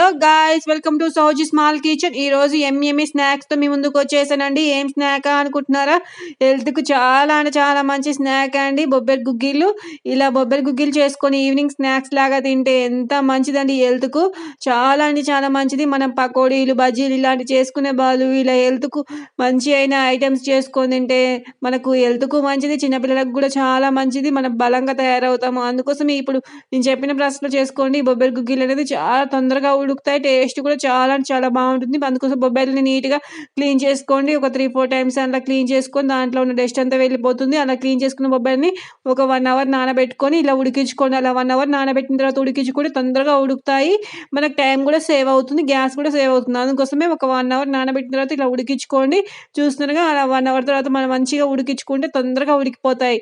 Hello guys welcome to Sowji small kitchen ఈ రోజు ఎమ్మి ఎమ్మి స్నాక్స్తో మీ ముందుకు వచ్చేసానండి. ఏం స్నాక్ అనుకుంటున్నారా? హెల్త్కు చాలా అంటే చాలా మంచి స్నాక్ అండి. బొబ్బరి గుగ్గిళ్ళు. ఇలా బొబ్బరి గుగ్గిళ్ళు చేసుకొని ఈవినింగ్ స్నాక్స్ లాగా తింటే ఎంత మంచిదండి హెల్త్కు. చాలా అంటే చాలా మంచిది. మనం పకోడీలు బజ్జీలు ఇలాంటివి చేసుకునే బాలు ఇలా హెల్త్కు మంచి అయిన ఐటమ్స్ చేసుకొని తింటే మనకు హెల్త్కు మంచిది. చిన్నపిల్లలకు కూడా చాలా మంచిది. మనం బలంగా తయారవుతాము. అందుకోసం ఇప్పుడు నేను చెప్పిన ప్రాసెస్లో చేసుకోండి. బొబ్బరి గుగ్గిళ్ళు అనేది చాలా తొందరగా ఉడుకుతాయి టేస్ట్ కూడా చాలా చాలా బాగుంటుంది. అందుకోసం బొబ్బరిని నీట్గా క్లీన్ చేసుకోండి. ఒక త్రీ ఫోర్ టైమ్స్ అలా క్లీన్ చేసుకొని దాంట్లో ఉన్న డస్ట్ అంతా వెళ్ళిపోతుంది. అలా క్లీన్ చేసుకున్న బొబ్బరిని ఒక వన్ అవర్ నానబెట్టుకొని ఇలా ఉడికించుకోండి. అలా వన్ అవర్ నానబెట్టిన తర్వాత ఉడికించుకొని తొందరగా ఉడుకుతాయి. మనకు టైం కూడా సేవ్ అవుతుంది. గ్యాస్ కూడా సేవ్ అవుతుంది. అందుకోసమే ఒక వన్ అవర్ నానబెట్టిన తర్వాత ఇలా ఉడికించుకోండి. చూస్తున్నారుగా అలా వన్ అవర్ తర్వాత మనం మంచిగా ఉడికించుకుంటే తొందరగా ఉడికిపోతాయి.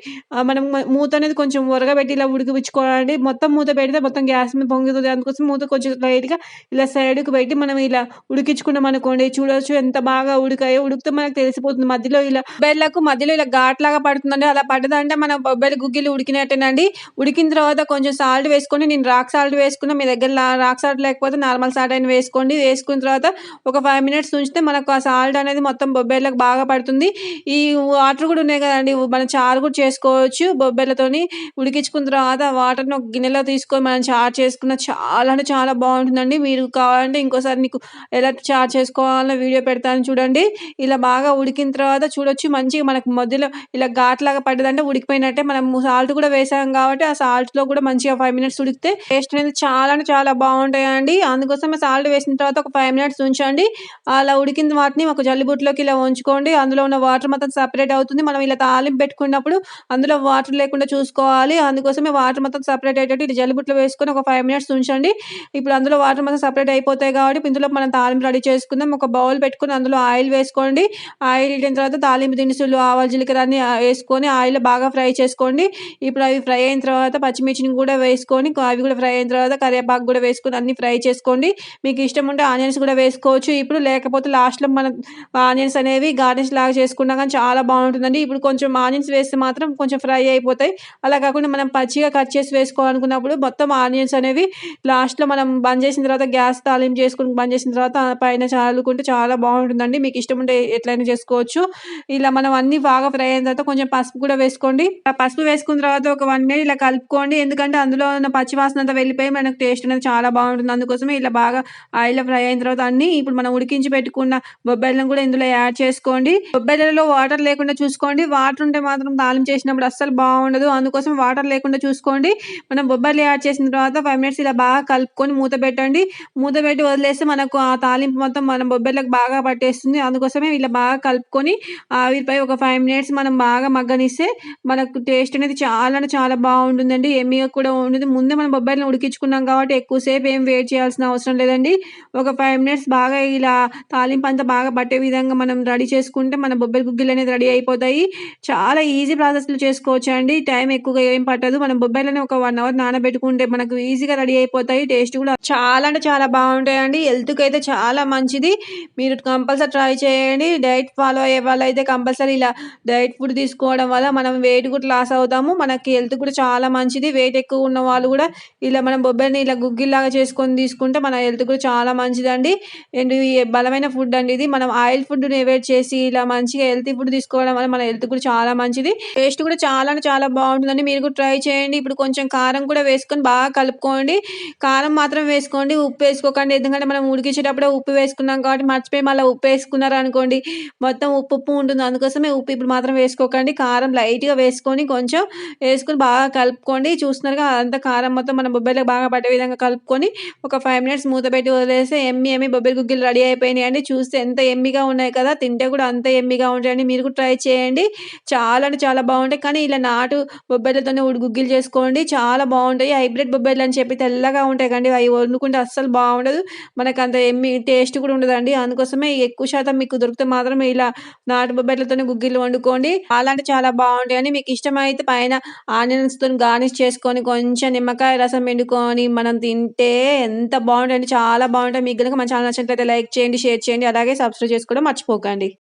మనం మూత అనేది కొంచెం ఉరగబెట్టి ఇలా ఉడికించుకోవాలండి. మొత్తం మూత పెడితే మొత్తం గ్యాస్ మీద పొంగుతుంది. అందుకోసం మూత కొంచెం లైట్గా ఇలా సైడ్కి పెట్టి మనం ఇలా ఉడికించుకున్నాం అనుకోండి చూడొచ్చు ఎంత బాగా ఉడికాయో ఉడికితే మనకు తెలిసిపోతుంది. మధ్యలో ఇలా బెల్లకు మధ్యలో ఇలా ఘాట్ లాగా పడుతుందండి. అలా పడ్డదంటే మన బొబ్బెల గుగ్గిలు ఉడికినట్టేనండి. ఉడికిన తర్వాత కొంచెం సాల్ట్ వేసుకొని నేను రాక్ సాల్ట్ వేసుకున్నా మీ దగ్గర రాక్ సాల్ట్ లేకపోతే నార్మల్ సాల్ట్ అయినా వేసుకోండి. వేసుకున్న తర్వాత ఒక ఫైవ్ మినిట్స్ ఉంచితే మనకు ఆ సాల్ట్ అనేది మొత్తం బొబ్బెర్లకు బాగా పడుతుంది. ఈ వాటర్ కూడా ఉన్నాయి కదండి. మనం చారు కూడా చేసుకోవచ్చు బొబ్బెర్లతోని ఉడికించుకున్న తర్వాత వాటర్ని ఒక గిన్నెలో తీసుకొని మనం చారు చేసుకున్న చాలా అంటే చాలా బాగుంటుందండి. మీరు కావాలంటే ఇంకోసారి నీకు ఎలా చార్జ్ చేసుకోవాలో వీడియో పెడతాను చూడండి. ఇలా బాగా ఉడికిన తర్వాత చూడొచ్చు మంచిగా మనకు మధ్యలో ఇలా ఘాట్ లాగా పడ్డదంటే ఉడికిపోయినట్టే మనం సాల్ట్ కూడా వేసాం కాబట్టి ఆ సాల్ట్లో లో కూడా మంచిగా ఫైవ్ మినిట్స్ ఉడికితే టేస్ట్ అనేది చాలా అంటే చాలా బాగుంటాయండి. అందుకోసం సాల్ట్ వేసిన తర్వాత ఒక ఫైవ్ మినిట్స్ ఉంచండి. అలా ఉడికిన వాటిని ఒక జల్లిబుట్లోకి ఇలా ఉంచుకోండి. అందులో ఉన్న వాటర్ మొత్తం సపరేట్ అవుతుంది. మనం ఇలా తాలింపు పెట్టుకున్నప్పుడు అందులో వాటర్ లేకుండా చూసుకోవాలి. అందుకోసమే వాటర్ మొత్తం సపరేట్ అయ్యేటట్టు ఇది జల్లిబుట్లో వేసుకొని ఒక ఫైవ్ మినిట్స్ ఉంచండి. ఇప్పుడు అందులో వాటర్ మొత్తం సపరేట్ అయిపోతాయి కాబట్టి ఇందులో మనం తాలింపు రెడీ చేసుకుందాం. ఒక బౌల్ పెట్టుకుని అందులో ఆయిల్ వేసుకోండి. ఆయిల్ వేసిన తర్వాత తాలింపు దినుసులు ఆవాలు జీలకర్ర అన్ని వేసుకొని ఆయిల్ బాగా ఫ్రై చేసుకోండి. ఇప్పుడు అవి ఫ్రై అయిన తర్వాత పచ్చిమిర్చిని కూడా వేసుకొని అవి కూడా ఫ్రై అయిన తర్వాత కరివేపాకు కూడా వేసుకొని అన్ని ఫ్రై చేసుకోండి. మీకు ఇష్టం ఉంటే ఆనియన్స్ కూడా వేసుకోవచ్చు. ఇప్పుడు లేకపోతే లాస్ట్లో మనం ఆనియన్స్ అనేవి గార్నిష్ లాగా చేసుకున్నా కానీ చాలా బాగుంటుందండి. ఇప్పుడు కొంచెం ఆనియన్స్ వేస్తే మాత్రం కొంచెం ఫ్రై అయిపోతాయి. అలా కాకుండా మనం పచ్చిగా కట్ చేసి వేసుకోవాలనుకున్నప్పుడు మొత్తం ఆనియన్స్ అనేవి లాస్ట్లో మనం బంద్ చేసిన తర్వాత గ్యాస్ తాలింపు చేసుకుని బంద్ చేసిన తర్వాత పైన చల్లుకుంటే చాలా బాగుంటుందండి. మీకు ఇష్టం ఉంటే ఎట్లయినా చేసుకోవచ్చు. ఇలా మనం అన్ని బాగా ఫ్రై అయిన తర్వాత కొంచెం పసుపు కూడా వేసుకోండి. ఆ పసుపు వేసుకున్న తర్వాత ఒక వన్ మినిట్ ఇలా కలుపుకోండి. ఎందుకంటే అందులో ఉన్న పచ్చివాసన అంతా వెళ్ళిపోయి మనకు టేస్ట్ అనేది చాలా బాగుంటుంది. అందుకోసమే ఇలా బాగా ఆయిల్ ఫ్రై అయిన తర్వాత అన్ని ఇప్పుడు మనం ఉడికించి పెట్టుకున్న బొబ్బర్లను కూడా ఇందులో యాడ్ చేసుకోండి. బొబ్బర్లలో వాటర్ లేకుండా చూసుకోండి. వాటర్ ఉంటే మాత్రం తాలింపు చేసినప్పుడు అస్సలు బాగుండదు. అందుకోసం వాటర్ లేకుండా చూసుకోండి. మనం బొబ్బర్లు యాడ్ చేసిన తర్వాత ఫైవ్ మినిట్స్ ఇలా బాగా కలుపుకొని మూత పెట్టండి. మూత పెట్టి వదిలేస్తే మనకు ఆ తాలింపు మొత్తం మన బొబ్బర్లకు బాగా పట్టేస్తుంది. అందుకోసమే ఇలా బాగా కలుపుకొని ఆవిరిపై ఒక ఫైవ్ మినిట్స్ మనం బాగా మగ్గనిస్తే మనకు టేస్ట్ అనేది చాలా అంటే చాలా బాగుంటుందండి. ఎమ్మిగా కూడా ఉంటుంది ముందే మనం బొబ్బర్లను ఉడికించుకున్నాం కాబట్టి ఎక్కువసేపు ఏం వెయిట్ చేయాల్సిన అవసరం లేదండి. ఒక ఫైవ్ మినిట్స్ బాగా ఇలా తాలింపు అంతా బాగా పట్టే విధంగా మనం రెడీ చేసుకుంటే మన బొబ్బరి గుగ్గిలు అనేది రెడీ అయిపోతాయి. చాలా ఈజీ ప్రాసెస్లో చేసుకోవచ్చు అండి. టైం ఎక్కువగా ఏం పట్టదు. మనం బొబ్బర్లని ఒక వన్ అవర్ నానబెట్టుకుంటే మనకు ఈజీగా రెడీ అయిపోతాయి. టేస్ట్ కూడా చాలా అంటే చాలా బాగుంటాయండి. హెల్త్కి అయితే చాలా మంచిది. మీరు కంపల్సరీ ట్రై చేయండి. డైట్ ఫాలో అయ్యే వాళ్ళైతే కంపల్సరీ ఇలా డైట్ ఫుడ్ తీసుకోవడం వల్ల మనం వెయిట్ కూడా లాస్ అవుతాము. మనకి హెల్త్ కూడా చాలా మంచిది. వెయిట్ ఎక్కువ ఉన్న వాళ్ళు కూడా ఇలా మనం బొబ్బరిని ఇలా గుగ్గిల్లాగా చేసుకొని తీసుకుంటే మన హెల్త్ కూడా చాలా మంచిదండి. అండ్ బలమైన ఫుడ్ అండి ఇది. మనం ఆయిల్ ఫుడ్ని అవాయిడ్ చేసి ఇలా మంచిగా హెల్తీ ఫుడ్ తీసుకోవడం వల్ల మన హెల్త్ కూడా చాలా మంచిది. టేస్ట్ కూడా చాలా అంటే చాలా బాగుంటుందండి. మీరు కూడా ట్రై చేయండి. ఇప్పుడు కొంచెం కారం కూడా వేసుకొని బాగా కలుపుకోండి. కారం మాత్రం వేసుకోండి. ఉప్పు వేసుకోకండి. ఎందుకంటే మనం ఉడికించేటప్పుడే ఉప్పు వేసుకున్నాం కాబట్టి మర్చిపోయి మళ్ళీ ఉప్పు వేసుకున్నారు అనుకోండి మొత్తం ఉప్పు ఉప్పు ఉంటుంది. అందుకోసమే ఉప్పు ఇప్పుడు మాత్రం వేసుకోకండి. కారం లైట్గా వేసుకొని కొంచెం వేసుకొని బాగా కలుపుకోండి. చూస్తున్నారుగా అంత కారం మొత్తం మన బొబ్బెలకు బాగా పట్టే విధంగా కలుపుకొని ఒక ఫైవ్ మినిట్స్ మూత పెట్టి వదిలేస్తే ఎమ్మి ఎమ్మి బొబ్బరి గుగ్గిలు రెడీ అయిపోయినాయి అండి. చూస్తే ఎంత ఎమ్మిగా ఉన్నాయి కదా తింటే కూడా అంత ఎమ్మిగా ఉంటాయండి. మీరు కూడా ట్రై చేయండి. చాలా అంటే చాలా బాగుంటాయి. కానీ ఇలా నాటు బొబ్బర్లతోనే ఉడి గుగ్గిలు చేసుకోండి. చాలా బాగుంటాయి. హైబ్రిడ్ బొబ్బెర్లు అని చెప్పి తెల్లగా ఉంటాయి కండి అవి వండుకుంటే అస్సలు బాగుండదు. మనకు అంత ఎమ్మి టేస్ట్ కూడా ఉండదండి. అందుకోసమే ఎక్కువ శాతం మీకు దొరికితే మాత్రం ఇలా నాటు బొబ్బర్లతోనే గుగ్గిలు వండుకోండి. చాలా బాగుంటాయి చాలా మీకు ఇష్టమైతే పైన ఆనియన్స్తో గార్నిష్ చేసుకొని కొంచెం నిమ్మకాయ రసం పిండుకొని మనం తింటే ఎంత బాగుంటాయండి. చాలా బాగుంటాయి. మీకు కనుక మన ఛానల్ నచ్చినట్లయితే లైక్ చేయండి షేర్ చేయండి. అలాగే సబ్స్క్రైబ్ చేసుకోవడం మర్చిపోకండి.